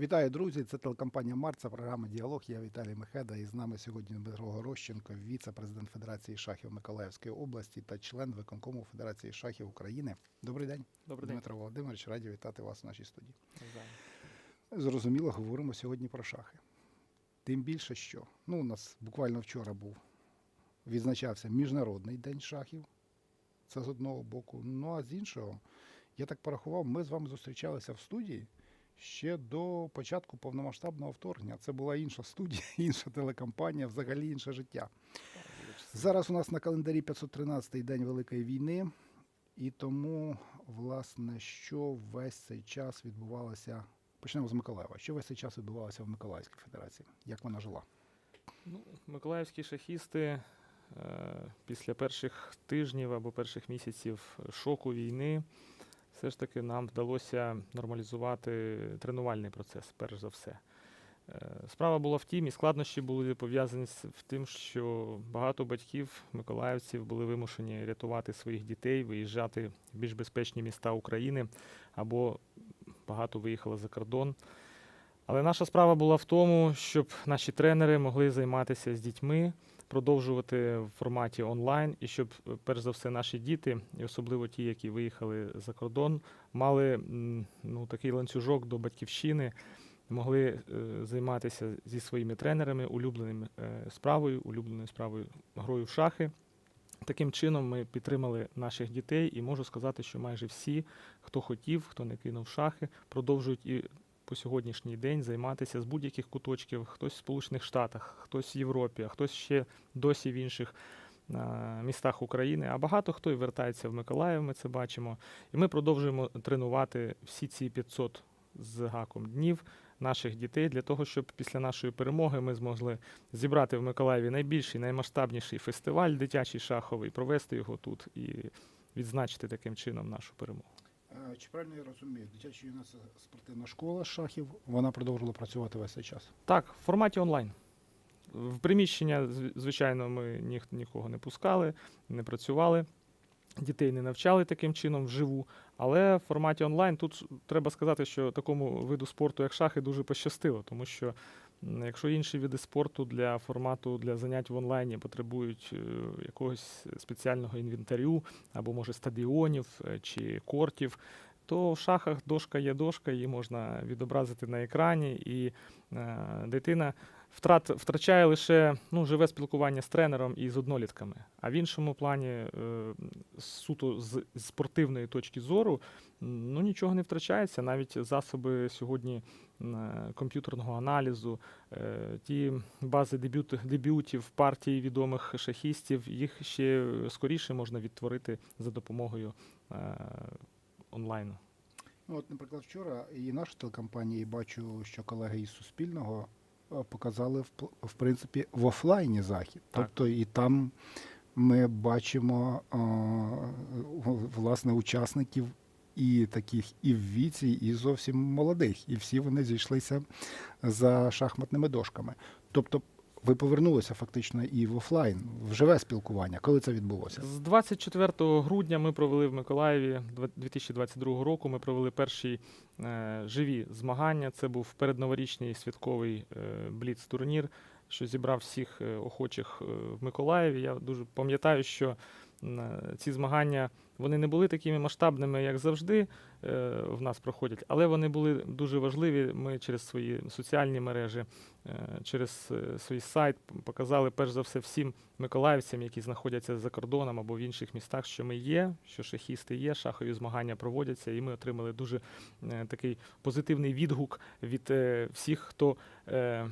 Вітаю, друзі! Це телекомпанія Март, це програма Діалог. Я Віталій Мехеда. І з нами сьогодні Дмитро Горощенко, віце-президент Федерації шахів Миколаївської області та член виконкому Федерації шахів України. Добрий день, Добрий день. Володимирович. Раді вітати вас в нашій студії. Навзаєм. Зрозуміло, говоримо сьогодні про шахи. Тим більше, що ну, у нас буквально вчора був відзначався Міжнародний день шахів. Це з одного боку. Ну а з іншого, я так порахував, ми з вами зустрічалися в студії ще до початку повномасштабного вторгнення. Це була інша студія, інша телекомпанія, взагалі інше життя. Зараз у нас на календарі 513-й день Великої війни, і тому, власне, що весь цей час відбувалося. Почнемо з Миколаєва. Що весь цей час відбувалося в Миколаївській Федерації? Як вона жила? Ну, миколаївські шахісти е, після перших тижнів або перших місяців шоку війни все ж таки нам вдалося нормалізувати тренувальний процес, перш за все. Е, Справа була в тім, і складнощі були пов'язані з тим, що багато батьків, миколаївців були вимушені рятувати своїх дітей, виїжджати в більш безпечні міста України або багато виїхало за кордон. Але наша справа була в тому, щоб наші тренери могли займатися з дітьми, продовжувати в форматі онлайн, і щоб, е, перш за все, наші діти, і особливо ті, які виїхали за кордон, мали ну, такий ланцюжок до батьківщини, могли е, займатися зі своїми тренерами, улюбленим е, справою, улюбленою справою грою в шахи. Таким чином ми підтримали наших дітей, і можу сказати, що майже всі, хто хотів, хто не кинув шахи, продовжують і по сьогоднішній день займатися з будь-яких куточків, хтось в Сполучених Штатах, хтось в Європі, а хтось ще досі в інших а, містах України. А багато хто і вертається в Миколаїв, ми це бачимо. І ми продовжуємо тренувати всі ці 500 з гаком днів наших дітей для того, щоб після нашої перемоги ми змогли зібрати в Миколаєві найбільший, наймасштабніший фестиваль дитячий шаховий, провести його тут і відзначити таким чином нашу перемогу. Чи правильно я розумію, дитяча юнацька спортивна школа шахів вона продовжила працювати весь цей час? Так, в форматі онлайн. В приміщення, звичайно, ми ніх, нікого не пускали, не працювали. Дітей не навчали таким чином вживу, але в форматі онлайн тут треба сказати, що такому виду спорту, як шахи, дуже пощастило, тому що якщо інші види спорту для формату для занять в онлайні потребують е, якогось спеціального інвентарю або може стадіонів е, чи кортів, то в шахах дошка є дошка, її можна відобразити на екрані, і е, дитина втрат, втрачає лише ну, живе спілкування з тренером і з однолітками. А в іншому плані, е, суто з спортивної точки зору, ну нічого не втрачається. Навіть засоби сьогодні е, комп'ютерного аналізу, е, ті бази дебют, дебютів партій відомих шахістів, їх ще скоріше можна відтворити за допомогою е, онлайну. Ну, от, наприклад, вчора і наша телекомпанія, і бачу, що колеги із Суспільного показали в, в принципі в офлайні захід. Так. Тобто і там ми бачимо власне учасників і таких і в віці, і зовсім молодих. І всі вони зійшлися за шахматними дошками. Тобто ви повернулися фактично і в офлайн, в живе спілкування. Коли це відбулося? З 24 грудня ми провели в Миколаєві два- 2022 року. Ми провели перші е, живі змагання. Це був передноворічний святковий е, бліц-турнір, що зібрав всіх е, охочих е, в Миколаєві. Я дуже пам'ятаю, що е, ці змагання вони не були такими масштабними, як завжди е, в нас проходять, але вони були дуже важливі. Ми через свої соціальні мережі, е, через е, свій сайт показали перш за все всім миколаївцям, які знаходяться за кордоном або в інших містах, що ми є, що шахісти є, шахові змагання проводяться, і ми отримали дуже е, такий позитивний відгук від е, всіх, хто. Е,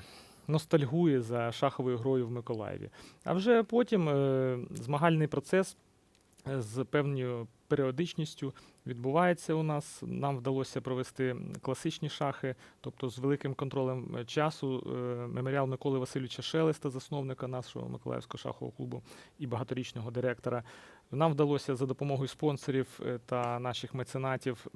Ностальгує за шаховою грою в Миколаєві. А вже потім е, змагальний процес з певною періодичністю відбувається у нас. Нам вдалося провести класичні шахи, тобто з великим контролем е, часу. Е, Меморіал Миколи Васильовича Шелеста, засновника нашого Миколаївського шахового клубу і багаторічного директора. Нам вдалося за допомогою спонсорів е, та наших меценатів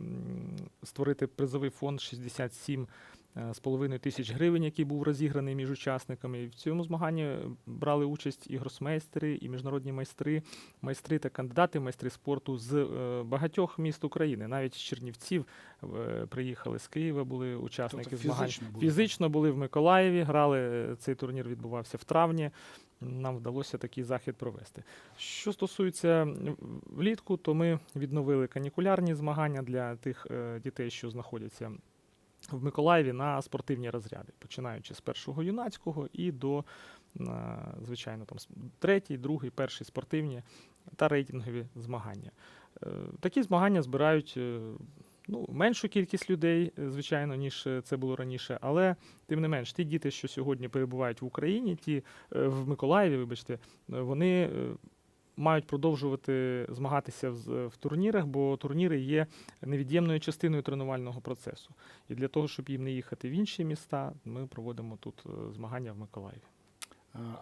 створити призовий фонд 67 е, з половиною тисяч гривень, який був розіграний між учасниками. В цьому змаганні брали участь і гросмейстери, і міжнародні майстри, майстри та кандидати, майстри спорту з е, багатьох міст України, навіть з Чернівців е, приїхали з Києва, були учасники Тобто змагань. фізично було. Фізично були в Миколаєві, грали. е, Цей турнір відбувався в травні. Нам вдалося такий захід провести. Що стосується влітку, то ми відновили канікулярні змагання для тих е, дітей, що знаходяться в Миколаєві на спортивні розряди, починаючи з першого юнацького і до, е, звичайно, там третій, другий, перший спортивні та рейтингові змагання. Е, Такі змагання збирають е, ну, меншу кількість людей, звичайно, ніж це було раніше, але тим не менш, ті діти, що сьогодні перебувають в Україні, ті в Миколаєві, вибачте, вони мають продовжувати змагатися в, в турнірах, бо турніри є невід'ємною частиною тренувального процесу. І для того, щоб їм не їхати в інші міста, ми проводимо тут е, змагання в Миколаєві.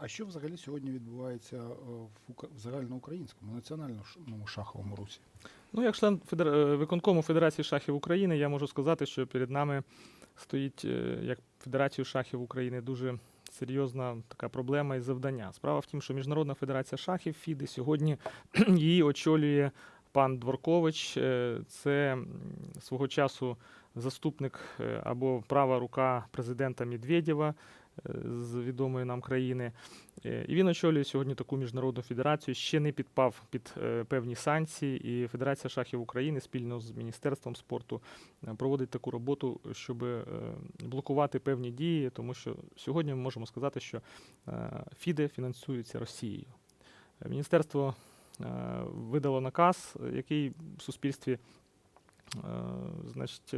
А, що взагалі сьогодні відбувається е, в, загальноукраїнському національному шаховому русі? Ну, як член федер... е, виконкому Федерації шахів України, я можу сказати, що перед нами стоїть як Федерацію шахів України дуже серйозна така проблема і завдання. Справа в тім, що Міжнародна федерація шахів ФІДи сьогодні її очолює пан Дворкович. Е, Це свого часу заступник е, або права рука президента Медведєва з відомої нам країни. Е, І він очолює сьогодні таку міжнародну федерацію, ще не підпав під е, певні санкції. І Федерація шахів України спільно з Міністерством спорту е, проводить таку роботу, щоб блокувати певні дії, тому що сьогодні ми можемо сказати, що ФІДе фінансується Росією. Міністерство видало наказ, який в суспільстві значить,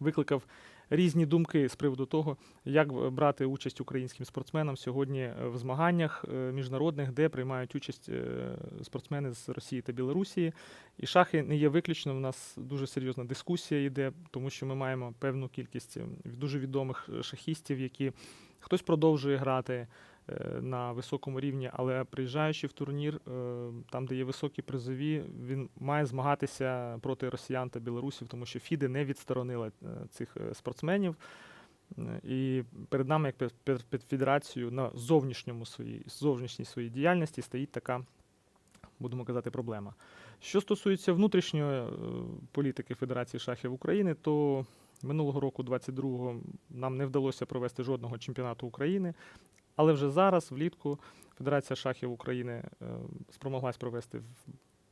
викликав різні думки з приводу того, як брати участь українським спортсменам сьогодні е, в змаганнях е, міжнародних, де приймають участь е, спортсмени з Росії та Білорусі. І шахи не є виключно. У нас дуже серйозна дискусія йде, тому що ми маємо певну кількість е, дуже відомих шахістів, які хтось продовжує грати на високому рівні, але приїжджаючи в турнір, е, там, де є високі призові, він має змагатися проти росіян та білорусів, тому що ФІДи не відсторонили е, цих е, спортсменів. Е, І перед нами, як під федерацією, на зовнішньому своїй, зовнішній своїй діяльності стоїть така, будемо казати, проблема. Що стосується внутрішньої е, політики Федерації шахів України, то минулого року, 22-го, нам не вдалося провести жодного чемпіонату України. Але вже зараз, влітку, Федерація шахів України е, спромоглась провести,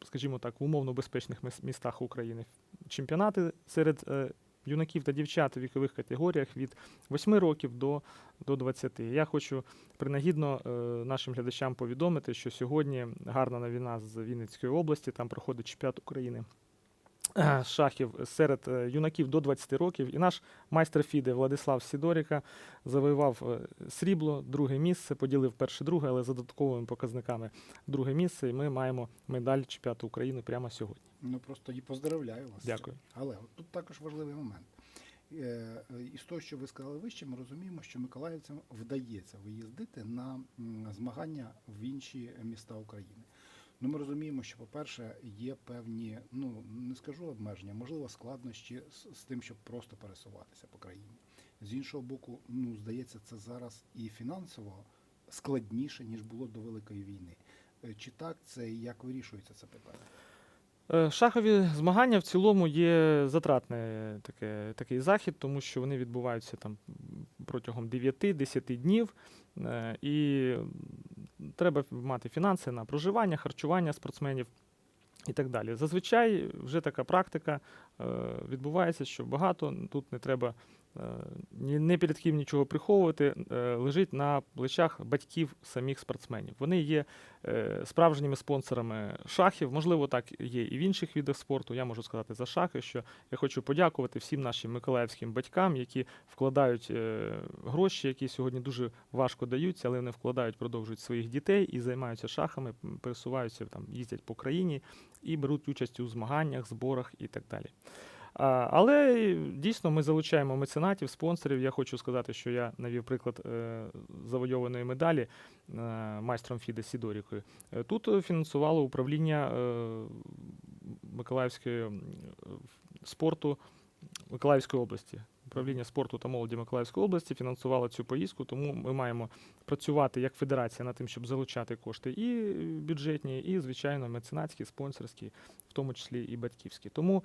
скажімо так, в умовно безпечних міс- містах України чемпіонати серед е, юнаків та дівчат у вікових категоріях від 8 років до, до 20. Я хочу принагідно е, нашим глядачам повідомити, що сьогодні гарна новина з Вінницької області, там проходить чемпіонат України шахів серед е, юнаків до 20 років. І наш майстер Фіде Владислав Сідоріка завоював е, срібло, друге місце, поділив перше, друге, але за додатковими показниками друге місце. І ми маємо медаль чемпіонату України прямо сьогодні. Ну просто і поздравляю вас. Дякую. Але от тут також важливий момент. Е, Із того, що ви сказали вище, ми розуміємо, що миколаївцям вдається виїздити на змагання в інші міста України. Ну, ми розуміємо, що, по-перше, є певні, ну не скажу обмеження, можливо, складнощі з, з тим, щоб просто пересуватися по країні. З іншого боку, ну здається, це зараз і фінансово складніше ніж було до Великої війни. Е, Чи так це і як вирішується це питання? Е, Шахові змагання в цілому є затратне таке, такий захід, тому що вони відбуваються там протягом 9-10 днів. е, І треба мати фінанси на проживання, харчування спортсменів і так далі. Зазвичай вже така практика е, відбувається, що багато тут не треба не перед ким нічого приховувати, е, лежить на плечах батьків самих спортсменів. Вони є е, справжніми спонсорами шахів. Можливо, так є і в інших видах спорту. Я можу сказати за шахи, що я хочу подякувати всім нашим миколаївським батькам, які вкладають е, гроші, які сьогодні дуже важко даються, але вони вкладають, продовжують своїх дітей і займаються шахами, пересуваються там, їздять по країні і беруть участь у змаганнях, зборах і так далі. Але дійсно ми залучаємо меценатів, спонсорів. Я хочу сказати, що я навів приклад е, завойованої медалі е, майстром Фіде Сідорікою. Е, Тут фінансувало управління Миколаївської спорту Миколаївської області. Управління спорту та молоді Миколаївської області фінансувало цю поїздку, тому ми маємо працювати як федерація над тим, щоб залучати кошти і бюджетні, і, звичайно, меценатські, спонсорські, в тому числі і батьківські. Тому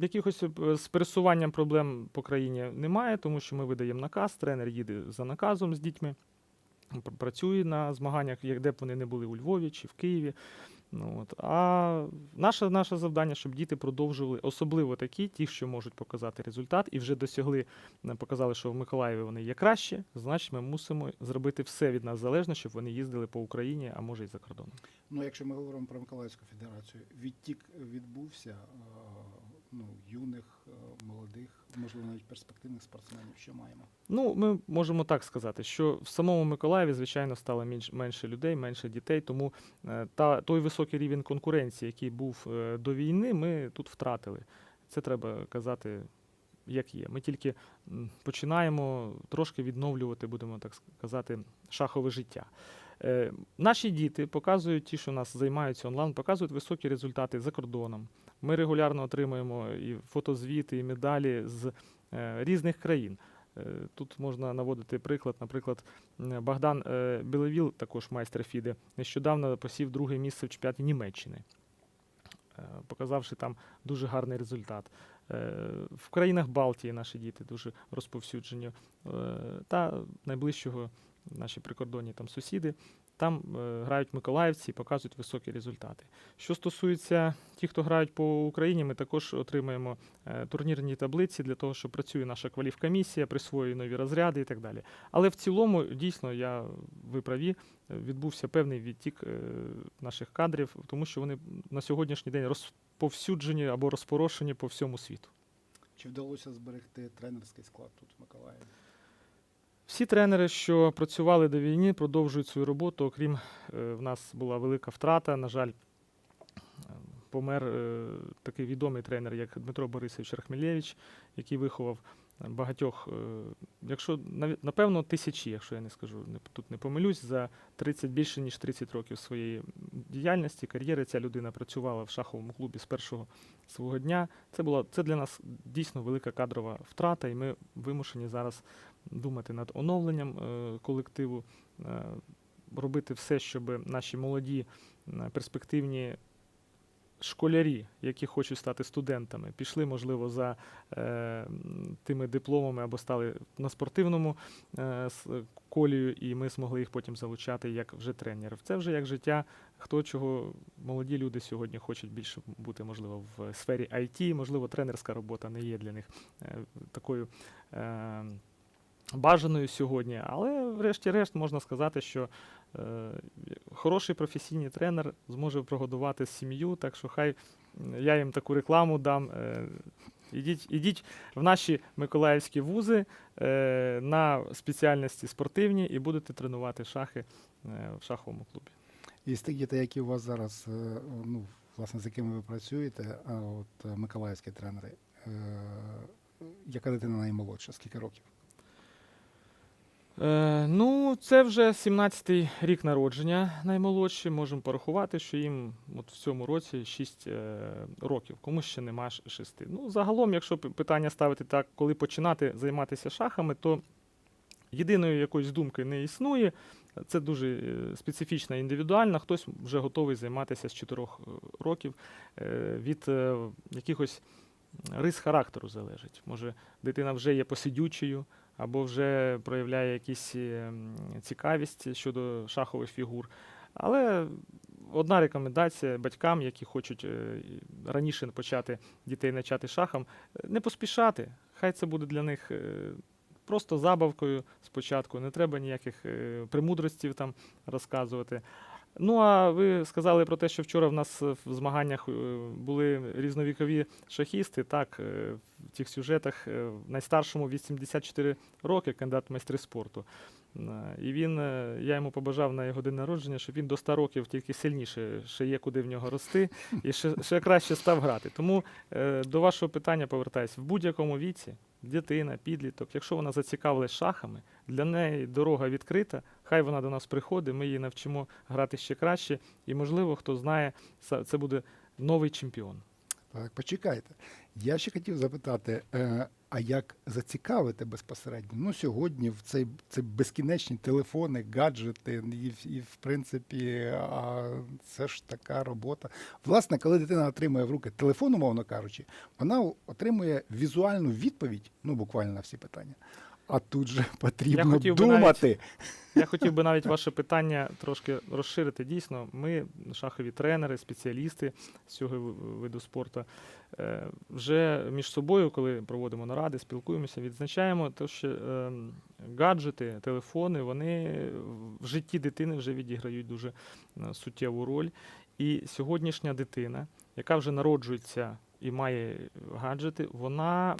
якихось е, з пересуванням проблем по країні немає, тому що ми видаємо наказ, тренер їде за наказом з дітьми, працює на змаганнях, де б вони не були у Львові чи в Києві. Ну, от. А наше, наше завдання, щоб діти продовжували, особливо такі, ті, що можуть показати результат, і вже досягли, е, показали, що в Миколаєві вони є краще, значить ми мусимо зробити все від нас залежне, щоб вони їздили по Україні, а може і за кордоном. Ну, якщо ми говоримо про Миколаївську федерацію, відтік відбувся е, ну, юних, е, молодих, можливо, навіть перспективних спортсменів, що маємо. Ну, ми можемо так сказати, що в самому Миколаєві, звичайно, стало менш, менше людей, менше дітей, тому е, та, той високий рівень конкуренції, який був е, до війни, ми тут втратили. Це треба казати, як є. Ми тільки починаємо трошки відновлювати, будемо так сказати, шахове життя. Е, Наші діти показують, ті, що нас займаються онлайн, показують високі результати за кордоном. Ми регулярно отримуємо і фотозвіти, і медалі з е, різних країн. Е, Тут можна наводити приклад. Наприклад, Богдан е, Біловіл, також майстер Фіде, нещодавно посів друге місце в чемпіонаті Німеччини, показавши там дуже гарний результат. В країнах Балтії наші діти дуже розповсюджені. Та найближчого наші прикордонні там сусіди. Там е, грають миколаївці і показують високі результати. Що стосується тих, хто грають по Україні, ми також отримаємо е, турнірні таблиці для того, що працює наша кваліфкомісія, присвоює нові розряди і так далі. Але в цілому, дійсно, я ви праві, відбувся певний відтік е, наших кадрів, тому що вони на сьогоднішній день розповсюджені або розпорошені по всьому світу. Чи вдалося зберегти тренерський склад тут в Миколаєві? Всі тренери, що працювали до війни, продовжують свою роботу. Окрім е, в нас була велика втрата. На жаль, помер е, такий відомий тренер, як Дмитро Борисович Рахмілєвич, який виховав багатьох, е, якщо напевно, тисячі, якщо я не скажу, тут не помилюсь, за 30 більше ніж 30 років своєї діяльності, кар'єри. Ця людина працювала в шаховому клубі з першого свого дня. Це була це для нас дійсно велика кадрова втрата, і ми вимушені зараз думати над оновленням е, колективу, е, робити все, щоб наші молоді е, перспективні школярі, які хочуть стати студентами, пішли, можливо, за тими дипломами або стали на спортивному е, колію, і ми змогли їх потім залучати як вже тренерів. Це вже як життя. Хто чого молоді люди сьогодні хочуть більше бути, можливо, в сфері IT, можливо, тренерська робота не є для них такою. Бажаною сьогодні, але врешті-решт можна сказати, що е, хороший професійний тренер зможе прогодувати сім'ю, так що хай я їм таку рекламу дам. Е, ідіть, ідіть в наші миколаївські вузи е, на спеціальності спортивні і будете тренувати шахи е, в шаховому клубі. І з тих дітей, які у вас зараз, е, ну, власне, з якими ви працюєте, а от е, миколаївські тренери, е, яка дитина наймолодша, скільки років? Е, ну, це вже 17-й рік народження наймолодші. Можемо порахувати, що їм от в цьому році 6 е, років, комусь ще нема 6. Ну, загалом, якщо питання ставити так, коли починати займатися шахами, то єдиної якоїсь думки не існує. Це дуже е, специфічно індивідуально. Хтось вже готовий займатися з 4 років. Е, від е, якихось рис характеру залежить. Може, дитина вже є посидючою, або вже проявляє якісь ем, цікавість щодо шахових фігур. Але одна рекомендація батькам, які хочуть е, раніше почати дітей навчати шахам, е, не поспішати. Хай це буде для них е, просто забавкою спочатку, не треба ніяких е, премудростів там розказувати. Ну а ви сказали про те, що вчора в нас е, в змаганнях е, були різновікові шахісти. Так, е, в тих сюжетах найстаршому 84 роки, кандидат майстри спорту. І він, я йому побажав на його день народження, щоб він до 100 років тільки сильніше, ще є куди в нього рости, і ще, ще краще став грати. Тому до вашого питання повертаюся. В будь-якому віці дитина, підліток, якщо вона зацікавилась шахами, для неї дорога відкрита, хай вона до нас приходить, ми її навчимо грати ще краще, і, можливо, хто знає, це буде новий чемпіон. Так, почекайте. Я ще хотів запитати, е, а як зацікавити безпосередньо? Ну, сьогодні в цей, це безкінечні телефони, гаджети, і, і в принципі, а це ж така робота. Власне, коли дитина отримує в руки телефон, умовно кажучи, вона отримує візуальну відповідь, ну буквально на всі питання. А тут же потрібно хотів би думати. Я хотів би навіть ваше питання трошки розширити. Дійсно, ми, шахові тренери, спеціалісти з цього виду спорту, е, вже між собою, коли проводимо наради, спілкуємося, відзначаємо те, що е, гаджети, телефони, вони в житті дитини вже відіграють дуже е, суттєву роль. І сьогоднішня дитина, яка вже народжується і має гаджети, вона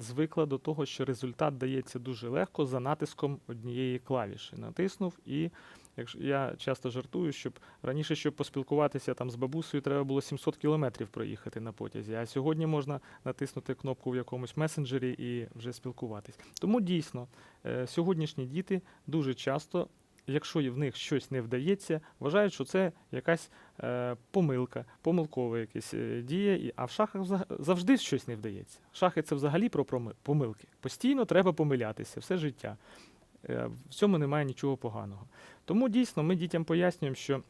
звикла до того, що результат дається дуже легко за натиском однієї клавіші. Натиснув і. Якщо я часто жартую, щоб раніше, щоб поспілкуватися там з бабусею, треба було 700 кілометрів проїхати на потязі. А сьогодні можна натиснути кнопку в якомусь месенджері і вже спілкуватись. Тому дійсно е, сьогоднішні діти дуже часто, якщо в них щось не вдається, вважають, що це якась е, помилка, помилкова якась е, дія. А в шахах завжди щось не вдається. Шахи це взагалі про помилки. Постійно треба помилятися, все життя. Е, В цьому немає нічого поганого. Тому дійсно ми дітям пояснюємо, що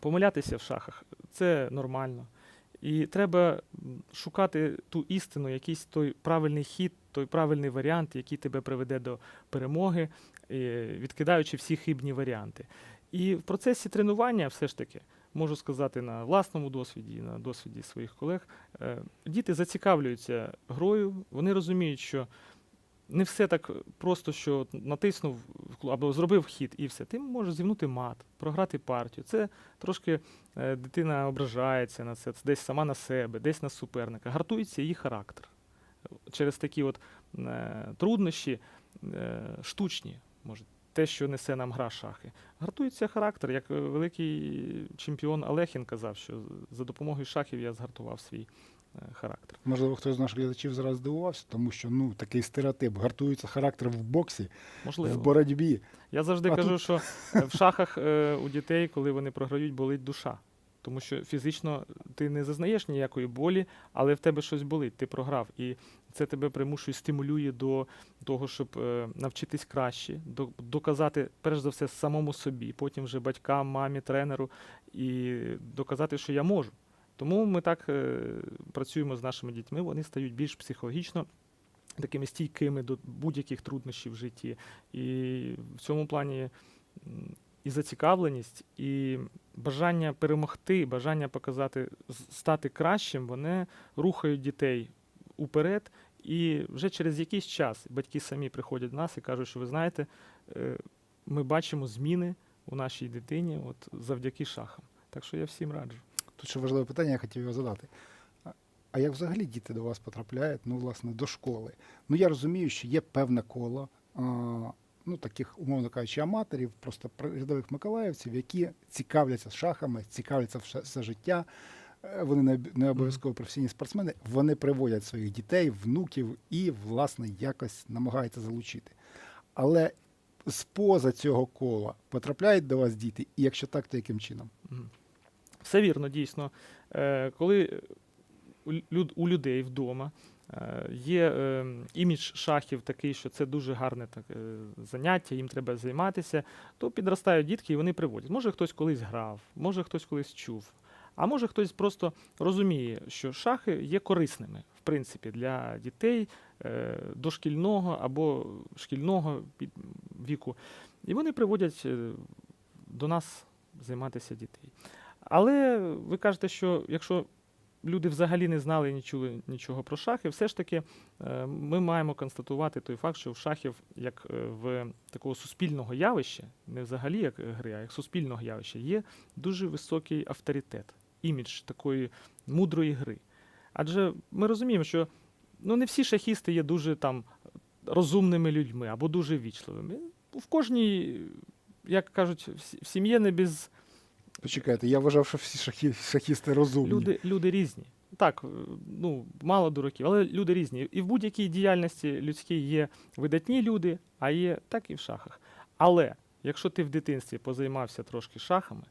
помилятися в шахах це нормально. І треба шукати ту істину, якийсь той правильний хід, той правильний варіант, який тебе приведе до перемоги, відкидаючи всі хибні варіанти. І в процесі тренування, все ж таки, можу сказати на власному досвіді, на досвіді своїх колег, е, діти зацікавлюються грою, вони розуміють, що не все так просто, що натиснув або зробив хід і все. Ти можеш зівнути мат, програти партію. Це трошки е, дитина ображається на це, це десь сама на себе, десь на суперника. Гартується її характер. Через такі от е, труднощі е, штучні, може, те, що несе нам гра шахи. Гартується характер, як е, великий чемпіон Алехін казав, що за допомогою шахів я згартував свій характер. Можливо, хтось з наших глядачів зараз здивувався, тому що ну такий стереотип гартується характер в боксі, Можливо. в боротьбі. Я завжди А кажу, тут- що е, в шахах е, у дітей, коли вони програють, болить душа. Тому що фізично ти не зазнаєш ніякої болі, але в тебе щось болить, ти програв. І це тебе примушує, стимулює до того, щоб е, навчитись краще, до, доказати, перш за все, самому собі, потім вже батькам, мамі, тренеру, і доказати, що я можу. Тому ми так е, працюємо з нашими дітьми, вони стають більш психологічно такими стійкими до будь-яких труднощів в житті. І в цьому плані і зацікавленість, і бажання перемогти, бажання показати, стати кращим, вони рухають дітей уперед. І вже через якийсь час батьки самі приходять до нас і кажуть, що ви знаєте, е, ми бачимо зміни у нашій дитині от завдяки шахам. Так що я всім раджу. Тут ще важливе питання, я хотів його задати. А- як взагалі діти до вас потрапляють, ну, власне, до школи? Ну, я розумію, що є певне коло, а, ну, таких, умовно кажучи, аматорів, просто пр- рядових миколаївців, які цікавляться шахами, цікавляться все, все життя. Е, Вони не, обов'язково професійні спортсмени, вони приводять своїх дітей, внуків і, власне, якось намагаються залучити. Але з-поза цього кола потрапляють до вас діти, і якщо так, то яким чином? Все вірно, дійсно. Е, Коли у люд- у людей вдома е, є е, імідж шахів такий, що це дуже гарне так, заняття, їм треба займатися, то підростають дітки і вони приводять. Може хтось колись грав, може хтось колись чув. А може хтось просто розуміє, що шахи є корисними, в принципі, для дітей дошкільного або шкільного віку. І вони приводять до нас займатися дітей. Але ви кажете, що якщо люди взагалі не знали і не чули нічого про шахи, все ж таки е, ми маємо констатувати той факт, що в шахів, як е, в такого суспільного явища, не взагалі як гри, а як суспільного явища, є дуже високий авторитет, імідж такої мудрої гри. Адже ми розуміємо, що ну, не всі шахісти є дуже там розумними людьми або дуже вічливими. В кожній, як кажуть, в в сім'ї не без Почекайте, я вважав, що всі шахі, шахісти розумні. люди, люди різні. Так, е, ну, мало дураків, але люди різні. І в будь-якій діяльності людській є видатні люди, а є так і в шахах. Але якщо ти в дитинстві позаймався трошки шахами,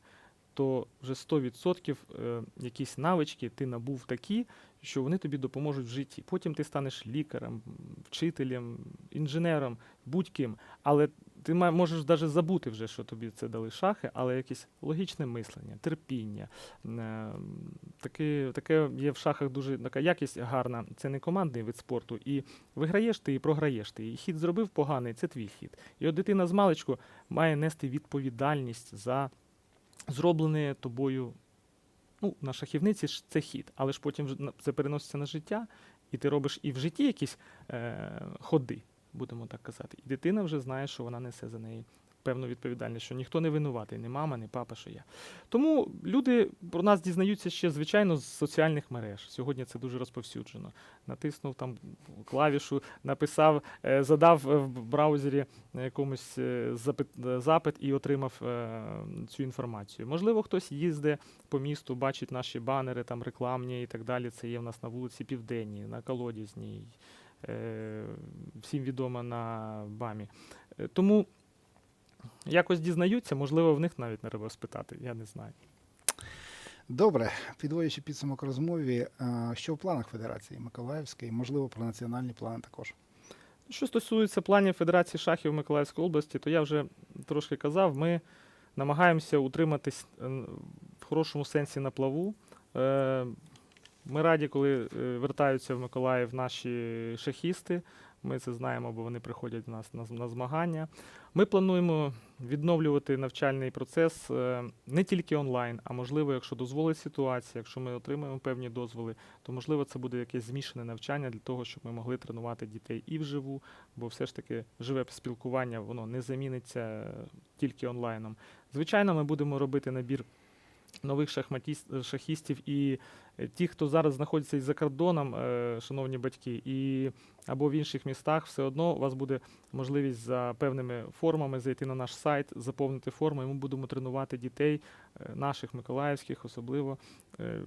то вже 100% е, якісь навички ти набув такі, що вони тобі допоможуть в житті. Потім ти станеш лікарем, вчителем, інженером, будь-ким. Але ти можеш навіть забути вже, що тобі це дали шахи, але якесь логічне мислення, терпіння. е, Таке, таке є в шахах дуже така якість гарна. Це не командний вид спорту. І виграєш ти, і програєш ти. І хід зробив поганий, це твій хід. І от дитина з маличку має нести відповідальність за зроблене тобою. Ну, на шахівниці ж це хід, але ж потім це переноситься на життя, і ти робиш і в житті якісь е, ходи, будемо так казати. І дитина вже знає, що вона несе за неї певну відповідальність, що ніхто не винуватий, не мама, не папа, що я. Тому люди про нас дізнаються ще, звичайно, з соціальних мереж. Сьогодні це дуже розповсюджено. Натиснув там клавішу, написав, е, задав е, в браузері якомусь е, запит, е, запит і отримав цю інформацію. Можливо, хтось їздить по місту, бачить наші банери, там рекламні і так далі. Це є в нас на вулиці Південній, на Колодязній, всім відомо на БАМі. Е, Тому якось дізнаються, можливо, в них навіть не треба спитати, я не знаю. Добре, підводячи підсумок розмові, що в планах Федерації Миколаївської, можливо, про національні плани також. Що стосується планів Федерації шахів Миколаївської області, то я вже трошки казав, ми намагаємося утриматись е, в хорошому сенсі на плаву. Ми раді, коли е, вертаються в Миколаїв наші шахісти. Ми це знаємо, бо вони приходять до нас на, на змагання. Ми плануємо відновлювати навчальний процес е, не тільки онлайн, а можливо, якщо дозволить ситуація, якщо ми отримаємо певні дозволи, то можливо це буде якесь змішане навчання для того, щоб ми могли тренувати дітей і вживу, бо все ж таки живе спілкування воно не заміниться е, тільки онлайном. Звичайно, ми будемо робити набір нових шахматіст, шахістів і ті, хто зараз знаходиться і за кордоном, е, шановні батьки, і або в інших містах, все одно у вас буде можливість за певними формами зайти на наш сайт, заповнити форму, і ми будемо тренувати дітей, е, наших миколаївських, особливо е,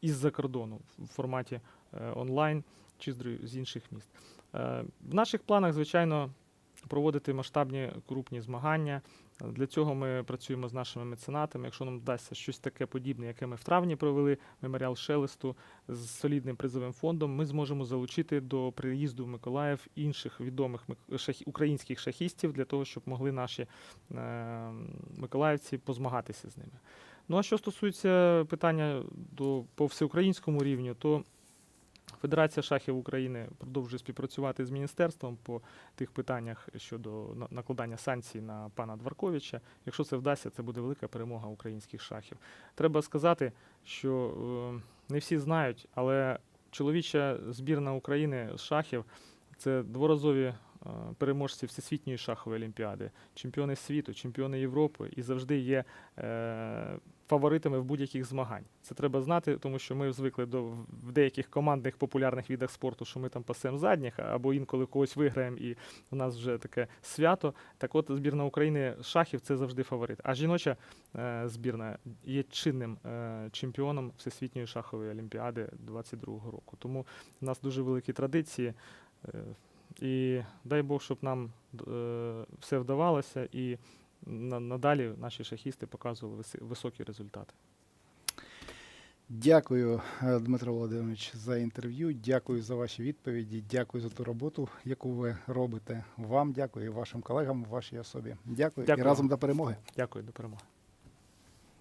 із-за кордону в форматі е, онлайн чи з інших міст. Е, В наших планах, звичайно, проводити масштабні крупні змагання. Для цього ми працюємо з нашими меценатами. Якщо нам вдасться щось таке подібне, яке ми в травні провели, меморіал Шелесту з солідним призовим фондом, ми зможемо залучити до приїзду в Миколаїв інших відомих українських шахістів для того, щоб могли наші е, миколаївці позмагатися з ними. Ну а що стосується питання до, по всеукраїнському рівню, то Федерація шахів України продовжує співпрацювати з міністерством по тих питаннях щодо на- накладання санкцій на пана Дворковича. Якщо це вдасться, це буде велика перемога українських шахів. Треба сказати, що е, не всі знають, але чоловіча збірна України з шахів це дворазові е, переможці Всесвітньої шахової олімпіади, чемпіони світу, чемпіони Європи і завжди є е, фаворитами в будь-яких змагань. Це треба знати, тому що ми звикли до в деяких командних популярних відах спорту, що ми там пасемо задніх, або інколи когось виграємо, і в нас вже таке свято. Так от збірна України шахів це завжди фаворит. А жіноча е, збірна є чинним е, чемпіоном Всесвітньої шахової олімпіади 22-го року. Тому в нас дуже великі традиції. Е, і дай Бог, щоб нам е, все вдавалося, і надалі наші шахісти показували високі результати. Дякую, е, Дмитро Володимирович, за інтерв'ю. Дякую за ваші відповіді. Дякую за ту роботу, яку ви робите. Вам дякую і вашим колегам, вашій особі. Дякую, Дякую і разом до перемоги. Дякую, до перемоги.